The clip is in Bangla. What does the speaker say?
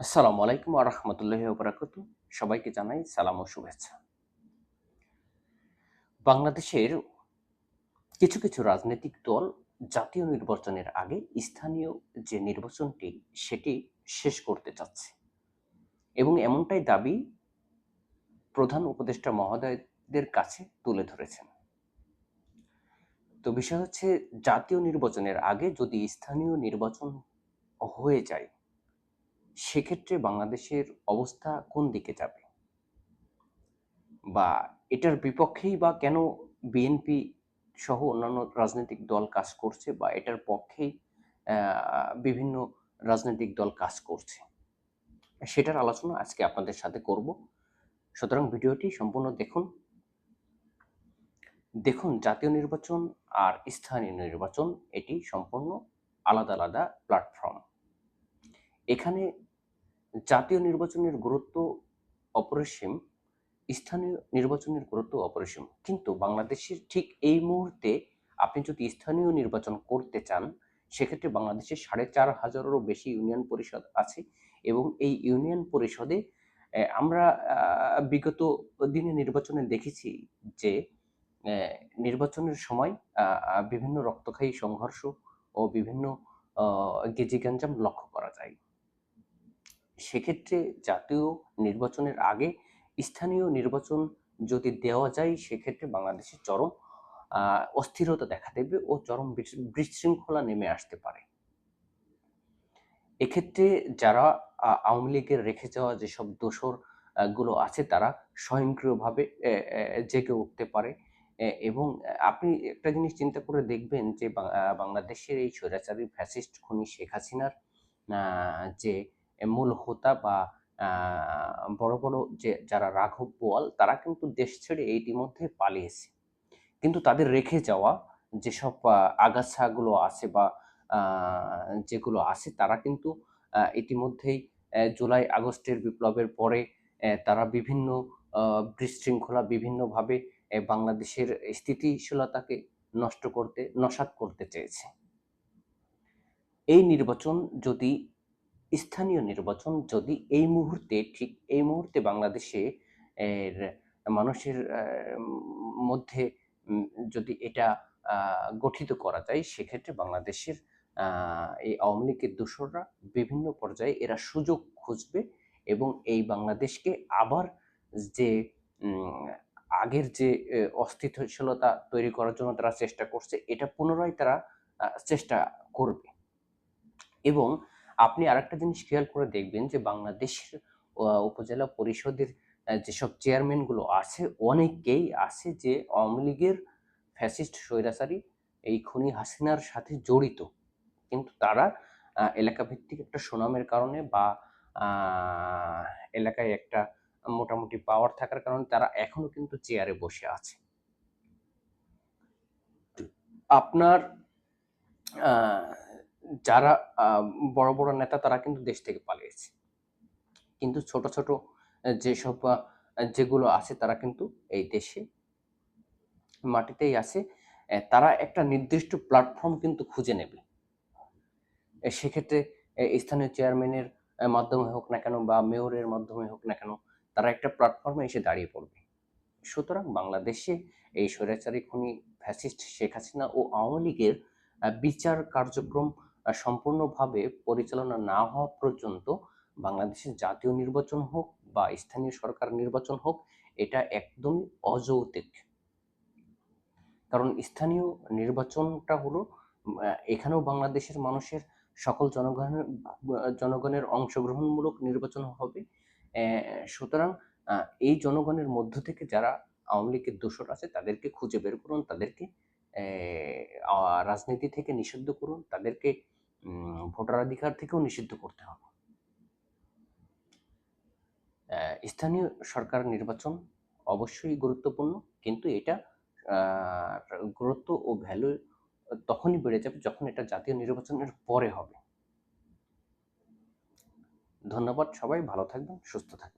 আসসালামু আলাইকুম আ রহমতুল্লাহি বরাকাত সবাইকে জানাই সালাম ও শুভেচ্ছা। বাংলাদেশের কিছু কিছু রাজনৈতিক দল জাতীয় নির্বাচনের আগে স্থানীয় যে নির্বাচনটি, সেটি শেষ করতে চাচ্ছে। এবং এমনটাই দাবি প্রধান উপদেষ্টা মহোদয়দের কাছে তুলে ধরেছেন। তো বিষয় হচ্ছে, জাতীয় নির্বাচনের আগে যদি স্থানীয় নির্বাচন হয়ে যায় সেক্ষেত্রে বাংলাদেশের অবস্থা কোন দিকে যাবে? বা এটার বিপক্ষেই বা কেন বিএনপি সহ অন্যান্য রাজনৈতিক দল কাজ করছে বা এটার পক্ষেই বিভিন্ন রাজনৈতিক দল কাজ করছে? সেটার আলোচনা আজকে আপনাদের সাথে করব। সুতরাং ভিডিওটি সম্পূর্ণ দেখুন। দেখুন জাতীয় নির্বাচন আর স্থানীয় নির্বাচন, এটি সম্পূর্ণ আলাদা আলাদা প্ল্যাটফর্ম। এখানে জাতীয় নির্বাচনের গুরুত্ব অপরিসীম, স্থানীয় নির্বাচনের গুরুত্ব অপরিসীম। কিন্তু বাংলাদেশের ঠিক এই মুহূর্তে আপনি যদি স্থানীয় নির্বাচন করতে চান, সেক্ষেত্রে বাংলাদেশে সাড়ে চার হাজারেরও বেশি ইউনিয়ন পরিষদ আছে এবং এই ইউনিয়ন পরিষদে আমরা বিগত দিনে নির্বাচনে দেখেছি যে নির্বাচনের সময় বিভিন্ন রক্তক্ষয়ী সংঘর্ষ ও বিভিন্ন গেজিগাঞ্জাম লক্ষ্য করা যায়। সেক্ষেত্রে জাতীয় নির্বাচনের আগে স্থানীয় নির্বাচন যদি দেওয়া যায়, সেক্ষেত্রে বাংলাদেশে চরম অস্থিরতা দেখা দেবে ও চরম বিশৃঙ্খলা নেমে আসতে পারে। এক্ষেত্রে যারা আওয়ামী লীগের রেখে যাওয়া যেসব দোষরগুলো আছে, তারা স্বয়ংক্রিয়ভাবে জেগে উঠতে পারে। এবং আপনি একটা জিনিস চিন্তা করে দেখবেন যে বাংলাদেশের এই স্বৈরাচারী ফ্যাসিস্ট খুনি শেখ হাসিনার যে মূল হোতা বা বড় বড় যে যারা রাঘব বোয়াল, তারা কিন্তু দেশ ছেড়ে ইতিমধ্যে পালিয়েছে। কিন্তু তাদের রেখে যাওয়া যেসব আগাছাগুলো আছে বা যেগুলো আছে, তারা কিন্তু ইতিমধ্যেই জুলাই আগস্টের বিপ্লবের পরে তারা বিভিন্ন বিশৃঙ্খলা বিভিন্নভাবে বাংলাদেশের স্থিতিশীলতাকে নষ্ট করতে, নসাৎ করতে চেয়েছে। এই নির্বাচন যদি স্থানীয় নির্বাচন যদি এই মুহূর্তে, ঠিক এই মুহূর্তে বাংলাদেশে, এর মানুষের মধ্যে যদি এটা গঠিত করা যায়, সেক্ষেত্রে বাংলাদেশের এই আওয়ামী লীগের দোসররা বিভিন্ন পর্যায়ে এরা সুযোগ খুঁজবে এবং এই বাংলাদেশকে আবার যে আগের যে অস্থিতিশীলতা তৈরি করার জন্য তারা চেষ্টা করছে, এটা পুনরায় তারা চেষ্টা করবে। এবং আপনি আরেকটা জিনিস খেয়াল করে দেখবেন যে বাংলাদেশের উপজেলা পরিষদের যেসব চেয়ারম্যানগুলো আছে অনেকেই আছে যে আওয়ামী লীগের ফ্যাসিস্ট স্বৈরাচারী এই খুনি হাসিনার সাথে জড়িত। কিন্তু তারা আহ, এলাকা ভিত্তিক একটা সুনামের কারণে বা এলাকায় একটা মোটামুটি পাওয়ার থাকার কারণে তারা এখনও কিন্তু চেয়ারে বসে আছে। আপনার যারা বড় বড় নেতা তারা কিন্তু দেশ থেকে পালিয়েছে। কিন্তু ছোট ছোট যেসব যেগুলো আছে তারা কিন্তু এই দেশে মাটিতেই আছে। তারা একটা নির্দিষ্ট প্ল্যাটফর্ম কিন্তু খুঁজে নেবে। সেক্ষেত্রে স্থানীয় চেয়ারম্যানের মাধ্যমে হোক না কেন বা মেয়রের মাধ্যমে হোক না কেন তারা একটা প্ল্যাটফর্মে এসে দাঁড়িয়ে পড়বে। সুতরাং বাংলাদেশে এই স্বৈরাচারী খুনি ফ্যাসিস্ট শেখ হাসিনা ও আওয়ামী লীগের বিচার কার্যক্রম সম্পূর্ণভাবে পরিচালনা না হওয়া পর্যন্ত বাংলাদেশের জাতীয় নির্বাচন হোক বা স্থানীয় সরকার নির্বাচন হোক, এটা একদমই অযৌক্তিক। কারণ স্থানীয় নির্বাচনটা হলো এখানেও বাংলাদেশের মানুষের সকল জনগণের জনগণের অংশগ্রহণমূলক নির্বাচন হবে। সুতরাং এই জনগণের মধ্য থেকে যারা আওয়ামী লীগের দোষর আছে, তাদেরকে খুঁজে বের করুন, তাদেরকে রাজনীতি থেকে নিষিদ্ধ করুন, তাদেরকে উম, ভোটাধিকার থেকেও নিষিদ্ধ করতে হবে। স্থানীয় সরকার নির্বাচন অবশ্যই গুরুত্বপূর্ণ কিন্তু এটা গুরুত্ব ও ভ্যালু তখনই বেড়ে যাবে যখন এটা জাতীয় নির্বাচনের পরে হবে। ধন্যবাদ সবাই ভালো থাকবেন সুস্থ থাকবেন।